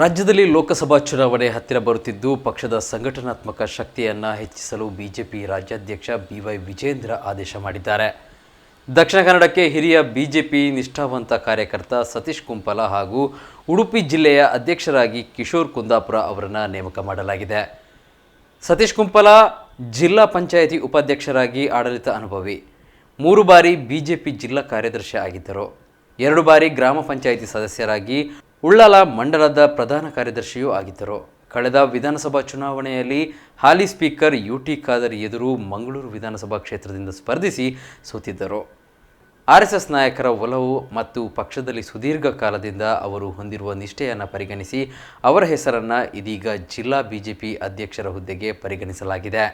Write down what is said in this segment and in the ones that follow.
ರಾಜ್ಯದಲ್ಲಿ ಲೋಕಸಭಾ ಚುನಾವಣೆ ಹತ್ತಿರ ಬರುತ್ತಿದ್ದು, ಪಕ್ಷದ ಸಂಘಟನಾತ್ಮಕ ಶಕ್ತಿಯನ್ನು ಹೆಚ್ಚಿಸಲು ಬಿಜೆಪಿ ರಾಜ್ಯಾಧ್ಯಕ್ಷ ಬಿವೈ ವಿಜೇಂದ್ರ ಆದೇಶ ಮಾಡಿದ್ದಾರೆ. ದಕ್ಷಿಣ ಕನ್ನಡಕ್ಕೆ ಹಿರಿಯ ಬಿಜೆಪಿ ನಿಷ್ಠಾವಂತ ಕಾರ್ಯಕರ್ತ ಸತೀಶ್ ಕುಂಪಲ ಹಾಗೂ ಉಡುಪಿ ಜಿಲ್ಲೆಯ ಅಧ್ಯಕ್ಷರಾಗಿ ಕಿಶೋರ್ ಕುಂದಾಪುರ ಅವರನ್ನು ನೇಮಕ ಮಾಡಲಾಗಿದೆ. ಸತೀಶ್ ಕುಂಪಲ ಜಿಲ್ಲಾ ಪಂಚಾಯಿತಿ ಉಪಾಧ್ಯಕ್ಷರಾಗಿ ಆಡಳಿತ ಅನುಭವಿ. ಮೂರು ಬಾರಿ ಬಿಜೆಪಿ ಜಿಲ್ಲಾ ಕಾರ್ಯದರ್ಶಿ ಆಗಿದ್ದರು. ಎರಡು ಬಾರಿ ಗ್ರಾಮ ಪಂಚಾಯಿತಿ ಸದಸ್ಯರಾಗಿ ಉಳ್ಳಾಲ ಮಂಡಲದ ಪ್ರಧಾನ ಕಾರ್ಯದರ್ಶಿಯೂ ಆಗಿದ್ದರು. ಕಳೆದ ವಿಧಾನಸಭಾ ಚುನಾವಣೆಯಲ್ಲಿ ಹಾಲಿ ಸ್ಪೀಕರ್ ಯು ಟಿ ಖಾದರ್ ಎದುರು ಮಂಗಳೂರು ವಿಧಾನಸಭಾ ಕ್ಷೇತ್ರದಿಂದ ಸ್ಪರ್ಧಿಸಿ ಸೋತಿದ್ದರು. ಆರ್ ಎಸ್ ನಾಯಕರ ಒಲವು ಮತ್ತು ಪಕ್ಷದಲ್ಲಿ ಸುದೀರ್ಘ ಕಾಲದಿಂದ ಅವರು ಹೊಂದಿರುವ ನಿಷ್ಠೆಯನ್ನು ಪರಿಗಣಿಸಿ ಅವರ ಹೆಸರನ್ನು ಇದೀಗ ಜಿಲ್ಲಾ ಬಿಜೆಪಿ ಅಧ್ಯಕ್ಷರ ಹುದ್ದೆಗೆ ಪರಿಗಣಿಸಲಾಗಿದೆ.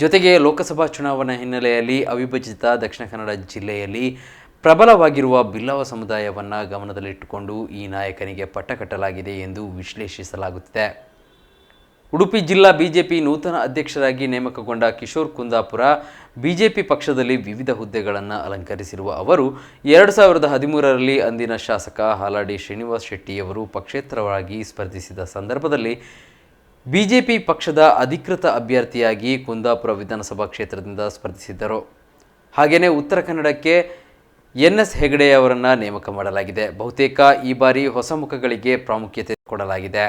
ಜೊತೆಗೆ ಲೋಕಸಭಾ ಚುನಾವಣಾ ಹಿನ್ನೆಲೆಯಲ್ಲಿ ಅವಿಭಜಿತ ದಕ್ಷಿಣ ಕನ್ನಡ ಜಿಲ್ಲೆಯಲ್ಲಿ ಪ್ರಬಲವಾಗಿರುವ ಬಿಲ್ಲವ ಸಮುದಾಯವನ್ನು ಗಮನದಲ್ಲಿಟ್ಟುಕೊಂಡು ಈ ನಾಯಕನಿಗೆ ಪಟ್ಟ ಕಟ್ಟಲಾಗಿದೆ ಎಂದು ವಿಶ್ಲೇಷಿಸಲಾಗುತ್ತಿದೆ. ಉಡುಪಿ ಜಿಲ್ಲಾ ಬಿಜೆಪಿ ನೂತನ ಅಧ್ಯಕ್ಷರಾಗಿ ನೇಮಕಗೊಂಡ ಕಿಶೋರ್ ಕುಂದಾಪುರ, ಬಿಜೆಪಿ ಪಕ್ಷದಲ್ಲಿ ವಿವಿಧ ಹುದ್ದೆಗಳನ್ನು ಅಲಂಕರಿಸಿರುವ ಅವರು, ಎರಡು ಸಾವಿರದ ಹದಿಮೂರರಲ್ಲಿ ಅಂದಿನ ಶಾಸಕ ಹಾಲಾಡಿ ಶ್ರೀನಿವಾಸ್ ಶೆಟ್ಟಿಯವರು ಪಕ್ಷೇತರವಾಗಿ ಸ್ಪರ್ಧಿಸಿದ ಸಂದರ್ಭದಲ್ಲಿ ಬಿಜೆಪಿ ಪಕ್ಷದ ಅಧಿಕೃತ ಅಭ್ಯರ್ಥಿಯಾಗಿ ಕುಂದಾಪುರ ವಿಧಾನಸಭಾ ಕ್ಷೇತ್ರದಿಂದ ಸ್ಪರ್ಧಿಸಿದ್ದರು. ಹಾಗೆಯೇ ಉತ್ತರ ಕನ್ನಡಕ್ಕೆ ಎನ್ ಎಸ್ ಹೆಗಡೆ ಅವರನ್ನು ನೇಮಕ ಮಾಡಲಾಗಿದೆ. ಬಹುತೇಕ ಈ ಬಾರಿ ಹೊಸ ಮುಖಗಳಿಗೆ ಪ್ರಾಮುಖ್ಯತೆ ಕೊಡಲಾಗಿದೆ.